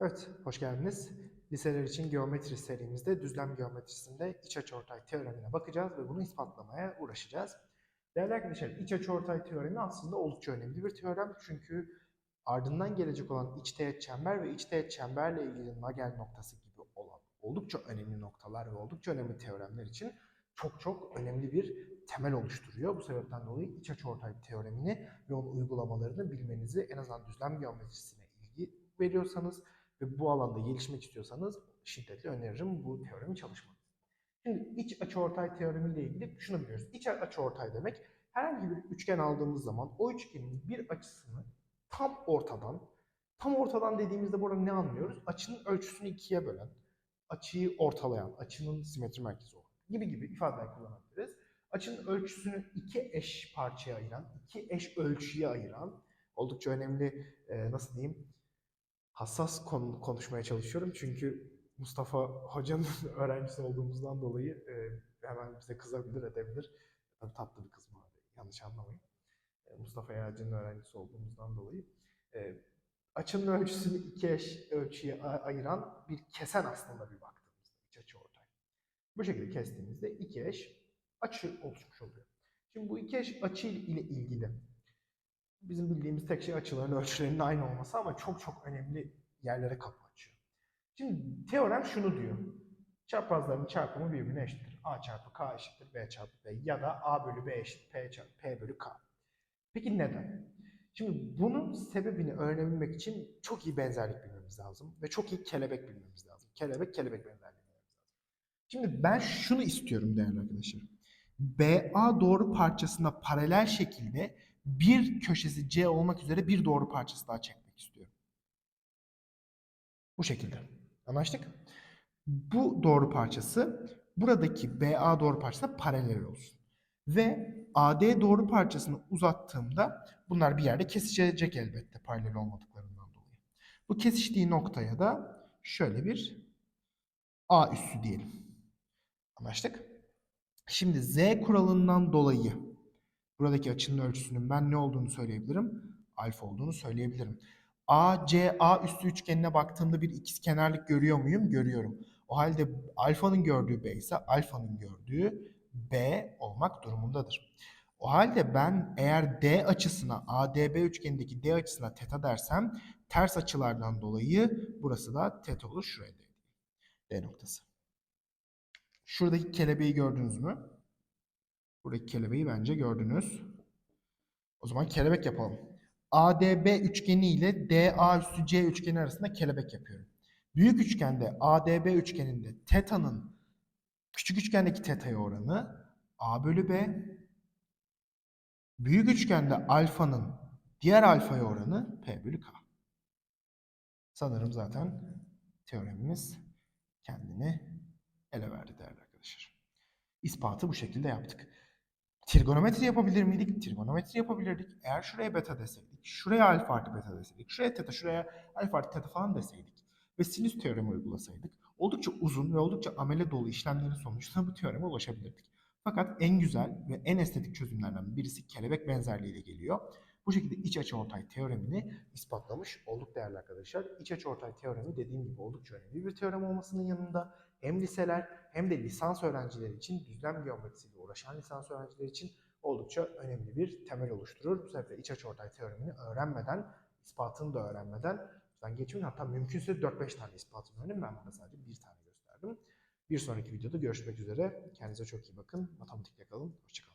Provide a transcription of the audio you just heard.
Evet, hoş geldiniz. Liseler için geometri serimizde düzlem geometrisinde iç açıortay teoremine bakacağız ve bunu ispatlamaya uğraşacağız. Değerli arkadaşlar, iç açıortay teoremi aslında oldukça önemli bir teorem çünkü ardından gelecek olan iç teğet çember ve iç teğet çemberle ilgili Nagel noktası gibi olan oldukça önemli noktalar ve oldukça önemli teoremler için çok çok önemli bir temel oluşturuyor. Bu sebepten dolayı iç açıortay teoremini ve onun uygulamalarını bilmenizi en azından düzlem geometrisine ilgi veriyorsanız ve bu alanda gelişmek istiyorsanız şiddetle öneririm bu teoremi çalışmanızı. Şimdi iç açıortay teoremiyle ilgili şunu biliyoruz. İç açıortay demek herhangi bir üçgen aldığımız zaman o üçgenin bir açısını tam ortadan, tam ortadan dediğimizde burada ne anlıyoruz? Açının ölçüsünü ikiye bölen, açıyı ortalayan, açının simetri merkezi olan gibi gibi ifadeler kullanabiliriz. Açının ölçüsünü iki eş parçaya ayıran, iki eş ölçüye ayıran, oldukça önemli nasıl diyeyim hassas konu konuşmaya çalışıyorum çünkü Mustafa Hoca'nın öğrencisi olduğumuzdan dolayı e, hemen bize kızabilir, edebilir. Tabii tatlı bir kız bu arada, yanlış anlamayın. E, Mustafa Yağcı'nın öğrencisi olduğumuzdan dolayı. E, açının ölçüsünü iki eş ölçüye ayıran bir kesen aslında bir baktığımızda iç açı ortay. Bu şekilde kestiğimizde iki eş açı oluşmuş oluyor. Şimdi bu iki eş açı ile ilgili bizim bildiğimiz tek şey açıların ölçülerinin aynı olması ama çok çok önemli yerlere kapı açıyor. Şimdi teorem şunu diyor. Çaprazların çarpımı birbirine eşittir. A çarpı K eşittir B çarpı B ya da A bölü B eşittir P çarpı P bölü K. Peki neden? Şimdi bunun sebebini öğrenebilmek için çok iyi benzerlik bilmemiz lazım ve çok iyi kelebek bilmemiz lazım. Kelebek kelebek benzerliği bilmemiz lazım. Şimdi ben şunu istiyorum değerli arkadaşlar. BA doğru parçasına paralel şekilde bir köşesi C olmak üzere bir doğru parçası daha çekmek istiyorum. Bu şekilde. Anlaştık? Bu doğru parçası buradaki BA doğru parçasına paralel olsun. Ve AD doğru parçasını uzattığımda bunlar bir yerde kesişecek elbette paralel olmadıklarından dolayı. Bu kesiştiği noktaya da şöyle bir A üssü diyelim. Anlaştık? Şimdi Z kuralından dolayı buradaki açının ölçüsünün ben ne olduğunu söyleyebilirim? Alfa olduğunu söyleyebilirim. ACA üstü üçgenine baktığımda bir ikizkenarlık görüyor muyum? Görüyorum. O halde alfanın gördüğü B ise alfanın gördüğü B olmak durumundadır. O halde ben eğer D açısına ADB üçgenindeki D açısına teta dersem ters açılardan dolayı burası da teta olur şuraya D. D noktası. Şuradaki kelebeği gördünüz mü? Buradaki kelebeği bence gördünüz. O zaman kelebek yapalım. ADB üçgeni ile DA üstü C üçgeni arasında kelebek yapıyorum. Büyük üçgende ADB üçgeninde teta'nın küçük üçgendeki teta'ya oranı A bölü B. Büyük üçgende alfanın diğer alfaya oranı P bölü K. Sanırım zaten teoremimiz kendini ele verdi değerli arkadaşlar. İspatı bu şekilde yaptık. Trigonometri yapabilir miydik? Trigonometri yapabilirdik. Eğer şuraya beta deseydik, şuraya alfa artı beta deseydik, şuraya teta, şuraya alfa artı teta falan deseydik ve sinüs teoremi uygulasaydık oldukça uzun ve oldukça amele dolu işlemlerin sonucunda bu teoreme ulaşabilirdik. Fakat en güzel ve en estetik çözümlerden birisi kelebek benzerliğiyle geliyor. Bu şekilde iç açıortay teoremini ispatlamış olduk değerli arkadaşlar. İç açıortay teoremi dediğim gibi oldukça önemli bir teorem olmasının yanında hem liseler hem de lisans öğrencileri için düzlem geometrisiyle uğraşan lisans öğrencileri için oldukça önemli bir temel oluşturur. Bu sebeple iç açıortay teoremini öğrenmeden, ispatını da öğrenmeden ben geçmeyin hatta mümkünse 4-5 tane ispatını öğrenin. Ben burada sadece bir tane gösterdim. Bir sonraki videoda görüşmek üzere. Kendinize çok iyi bakın. Matematikle kalın. Hoşçakalın.